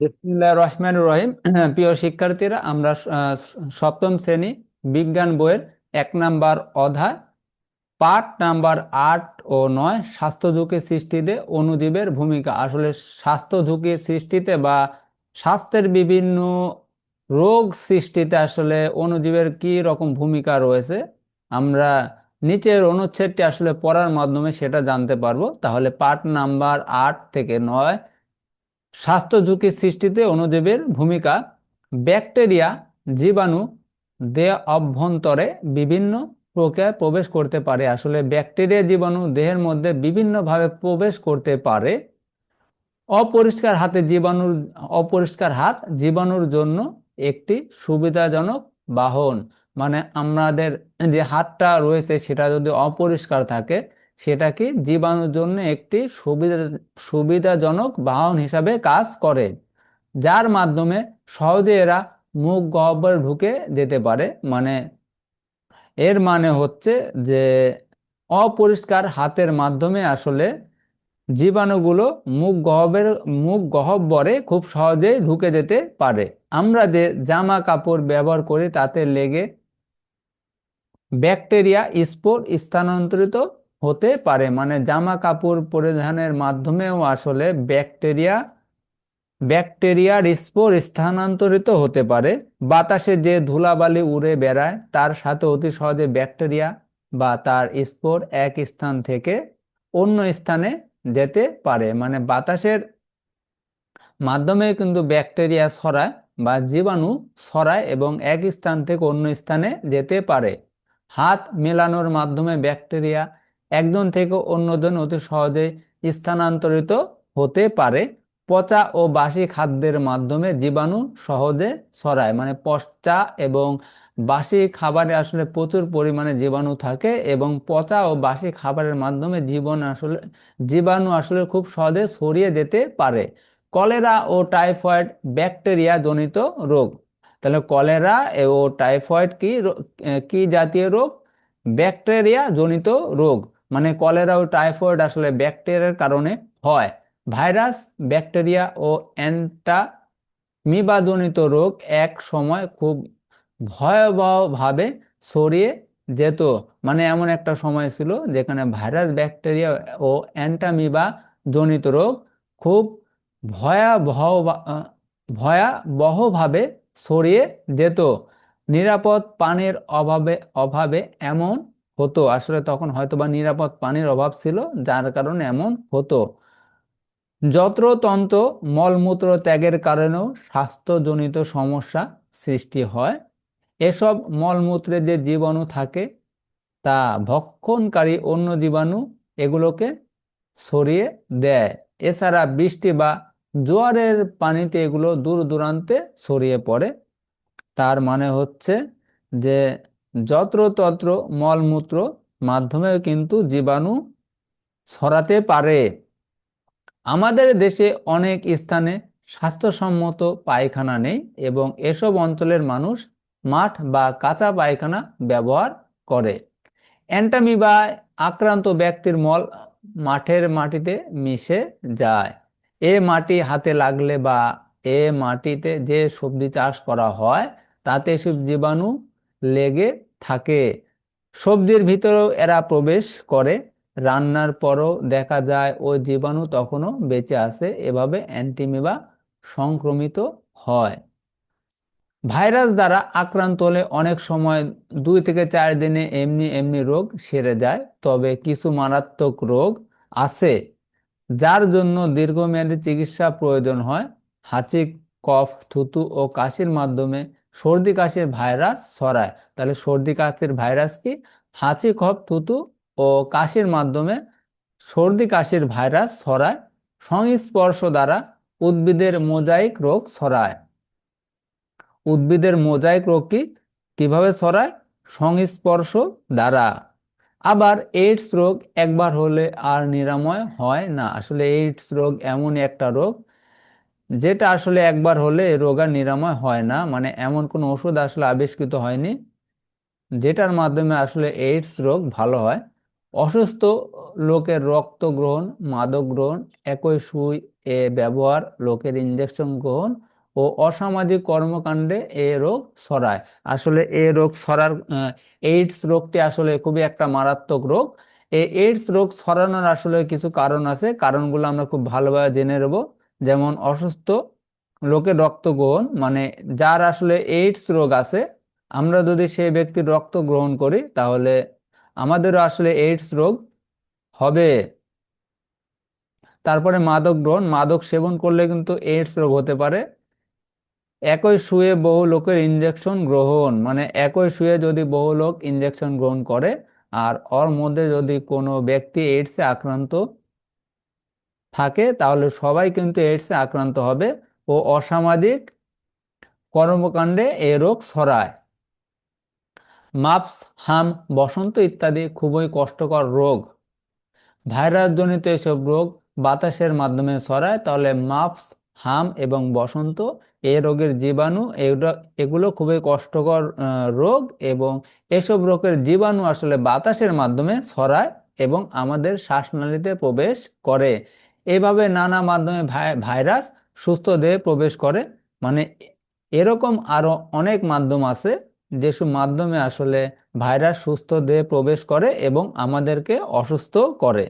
বিসমিল্লাহির রহমানির রহিম। প্রিয় শিক্ষার্থীরা, আমরা সপ্তম শ্রেণি বিজ্ঞান বইয়ের এক নাম্বার অধ্যায়, পাঠ নাম্বার আট ও নয়, স্বাস্থ্য ঝুঁকি সৃষ্টিতে অণুজীবের ভূমিকা। আসলে স্বাস্থ্য ঝুঁকি সৃষ্টিতে বা স্বাস্থ্যের বিভিন্ন রোগ সৃষ্টিতে আসলে অনুজীবের কি রকম ভূমিকা রয়েছে, আমরা নিচের অনুচ্ছেদটি আসলে পড়ার মাধ্যমে সেটা জানতে পারব। তাহলে পাঠ নাম্বার আট থেকে নয় স্বাস্থ্য ঝুঁকি সৃষ্টিতে অণুজীবের ভূমিকা, ব্যাকটেরিয়া, জীবাণু দেহ অভ্যন্তরে বিভিন্ন প্রক্রিয়ায় প্রবেশ করতে পারে। আসলে ব্যাকটেরিয়া, জীবাণু দেহের মধ্যে বিভিন্নভাবে প্রবেশ করতে পারে। অপরিষ্কার হাতে জীবাণুর, অপরিষ্কার হাত জীবাণুর জন্য একটি সুবিধাজনক বাহন। মানে আমাদের যে হাতটা রয়েছে সেটা যদি অপরিষ্কার থাকে সেটা কি জীবাণুর জন্য একটি সুবিধা, সুবিধাজনক বাহন হিসাবে কাজ করে, যার মাধ্যমে সহজে এরা মুখ গহ্বরে ঢুকে যেতে পারে? মানে এর মানে হচ্ছে যে, অপরিষ্কার হাতের মাধ্যমে আসলে জীবাণুগুলো মুখ গহ্বরের মুখ গহ্বরে খুব সহজেই ঢুকে যেতে পারে। আমরা যে জামা কাপড় ব্যবহার করি, তাতে লেগে ব্যাকটেরিয়া স্পোর স্থানান্তরিত হতে পারে। মানে জামা কাপড় পরিধানের মাধ্যমেও আসলে ব্যাকটেরিয়া ব্যাকটেরিয়ার স্পোর স্থানান্তরিত হতে পারে। বাতাসে যে ধুলাবালি উড়ে বেড়ায়, তার সাথে অতি সহজে ব্যাকটেরিয়া বা তার স্পোর এক স্থান থেকে অন্য স্থানে যেতে পারে। মানে বাতাসের মাধ্যমে কিন্তু ব্যাকটেরিয়া ছড়ায় বা জীবাণু ছড়ায় এবং এক স্থান থেকে অন্য স্থানে যেতে পারে। হাত মেলানোর মাধ্যমে ব্যাকটেরিয়া একজন থেকে অন্যজন অতি সহজে স্থানান্তরিত হতে পারে। পচা ও বাসি খাদ্যের মাধ্যমে জীবাণু সহজে ছড়ায় মানে পচা এবং বাসি খাবারে আসলে প্রচুর পরিমাণে জীবাণু থাকে এবং পচা ও বাসি খাবারের মাধ্যমে জীবন আসলে, জীবাণু আসলে খুব সহজে ছড়িয়ে যেতে পারে। কলেরা ও টাইফয়েড ব্যাকটেরিয়া জনিত রোগ। তাহলে কলেরা ও টাইফয়েড কি কি জাতীয় রোগ? ব্যাকটেরিয়া জনিত রোগ। মানে কলেরা ও টাইফয়েড আসলে ব্যাকটেরিয়ার কারণে হয়। ভাইরাস, ব্যাকটেরিয়া ও অ্যান্টামিবাজনিত রোগ এক সময় খুব ভয়াবহভাবে ছড়িয়ে যেত। মানে এমন একটা সময় ছিল যেখানে ভাইরাস, ব্যাকটেরিয়া ও অ্যান্টামিবা জনিত রোগ খুব ভয়াবহ ভয়াবহভাবে ছড়িয়ে যেত। নিরাপদ পানির অভাবে অভাবে এমন হতো। আসলে তখন হয়তো বা নিরাপদ পানির অভাব ছিল, যার কারণে এমন হতো। যত্রতন্ত্র মলমূত্র ত্যাগের কারণেও স্বাস্থ্যজনিত সমস্যা সৃষ্টি হয়। এসব মলমূত্রে যে জীবাণু থাকে, তা ভক্ষণকারী অন্য জীবাণু এগুলোকে সরিয়ে দেয়। এছাড়া বৃষ্টি বা জোয়ারের পানিতে এগুলো দূর দূরান্তে ছড়িয়ে পড়ে। তার মানে হচ্ছে যে যত্রতত্র মলমূত্র মাধ্যমেও কিন্তু জীবাণু ছড়াতে পারে। আমাদের দেশে অনেক স্থানে স্বাস্থ্যসম্মত পায়খানা নেই এবং এসব অঞ্চলের মানুষ মাঠ বা কাঁচা পায়খানা ব্যবহার করে। অ্যান্টামিবায় আক্রান্ত ব্যক্তির মল মাঠের মাটিতে মিশে যায়। এ মাটি হাতে লাগলে বা এ মাটিতে যে সবজি চাষ করা হয়, তাতে সব জীবাণু লেগে থাকে। সবজির ভিতরেও এরা প্রবেশ করে। রান্নার পরও দেখা যায় ওই জীবাণু তখনও বেঁচে আছে। এভাবে অ্যান্টিমিবা সংক্রমিত হয়। ভাইরাস দ্বারা আক্রান্ত হলে অনেক সময় দুই থেকে চার দিনে এমনি এমনি রোগ সেরে যায়। তবে কিছু মারাত্মক রোগ আছে, যার জন্য দীর্ঘমেয়াদী চিকিৎসা প্রয়োজন হয়। হাঁচি, কফ, থুতু ও কাশির মাধ্যমে সর্দি কাশির ভাইরাস ছড়ায়। তাহলে সর্দি কাশির ভাইরাস কি? হাঁচি কফ থুতু ও কাশির মাধ্যমে সর্দি কাশির ভাইরাস ছড়ায়, সংস্পর্শ দ্বারা উদ্ভিদের মোজাইক রোগ ছড়ায়। উদ্ভিদের মোজাইক রোগ কি? কীভাবে ছড়ায়? সংস্পর্শ দ্বারা। আবার এইডস রোগ একবার হলে আর নিরাময় হয় না। আসলে এইডস রোগ এমনই একটা রোগ যেটা আসলে একবার হলে রোগ নিরাময় হয় না মানে এমন কোনো ওষুধ আসলে আবিষ্কৃত হয়নি, যেটার মাধ্যমে আসলে এইডস রোগ ভালো হয়। অসুস্থ লোকের রক্ত গ্রহণ, মাদক গ্রহণ, একই সুই এ ব্যবহার, লোকের ইঞ্জেকশন গ্রহণ ও অসামাজিক কর্মকাণ্ডে এ রোগ ছড়ায়। আসলে এ রোগ ছড়ার এইডস রোগটি আসলে খুবই একটা মারাত্মক রোগ। এই এইডস রোগ ছড়ানোর আসলে কিছু কারণ আছে, কারণগুলো আমরা খুব ভালোভাবে জেনে নেব। যেমন অসুস্থ লোকের রক্ত গ্রহণ মানে যার আসলে এইডস রোগ আছে, আমরা যদি সেই ব্যক্তির রক্ত গ্রহণ করি, তাহলে আমাদেরও আসলে এইডস রোগ হবে। তারপরে মাদক গ্রহণ, মাদক সেবন করলে কিন্তু এইডস রোগ হতে পারে। একই শুয়ে বহু লোকের ইঞ্জেকশন গ্রহণ মানে একই শুয়ে যদি বহু লোক ইঞ্জেকশন গ্রহণ করে, আর ওর মধ্যে যদি কোনো ব্যক্তি এইডসে আক্রান্ত থাকে, তাহলে সবাই কিন্তু এইডসে আক্রান্ত হবে ও অসামাজিক কর্মকাণ্ডে এ রোগ ছড়ায়। মাপস হাম, বসন্ত ইত্যাদি খুবই কষ্টকর রোগ। ভাইরাস জনিত এসব রোগ বাতাসের মাধ্যমে ছড়ায়, তাহলে মাপস হাম এবং বসন্ত এ রোগের জীবাণু এগুলো এগুলো খুবই কষ্টকর রোগ এবং এসব রোগের জীবাণু আসলে বাতাসের মাধ্যমে ছড়ায় এবং আমাদের শ্বাসনালীতে প্রবেশ করে। এভাবে নানা মাধ্যমে ভাই- ভাইরাস সুস্থ দেহে প্রবেশ করে। মানে এরকম আরও অনেক মাধ্যম আছে যেসব মাধ্যমে আসলে ভাইরাস সুস্থ দেহে প্রবেশ করে এবং আমাদেরকে অসুস্থ করে।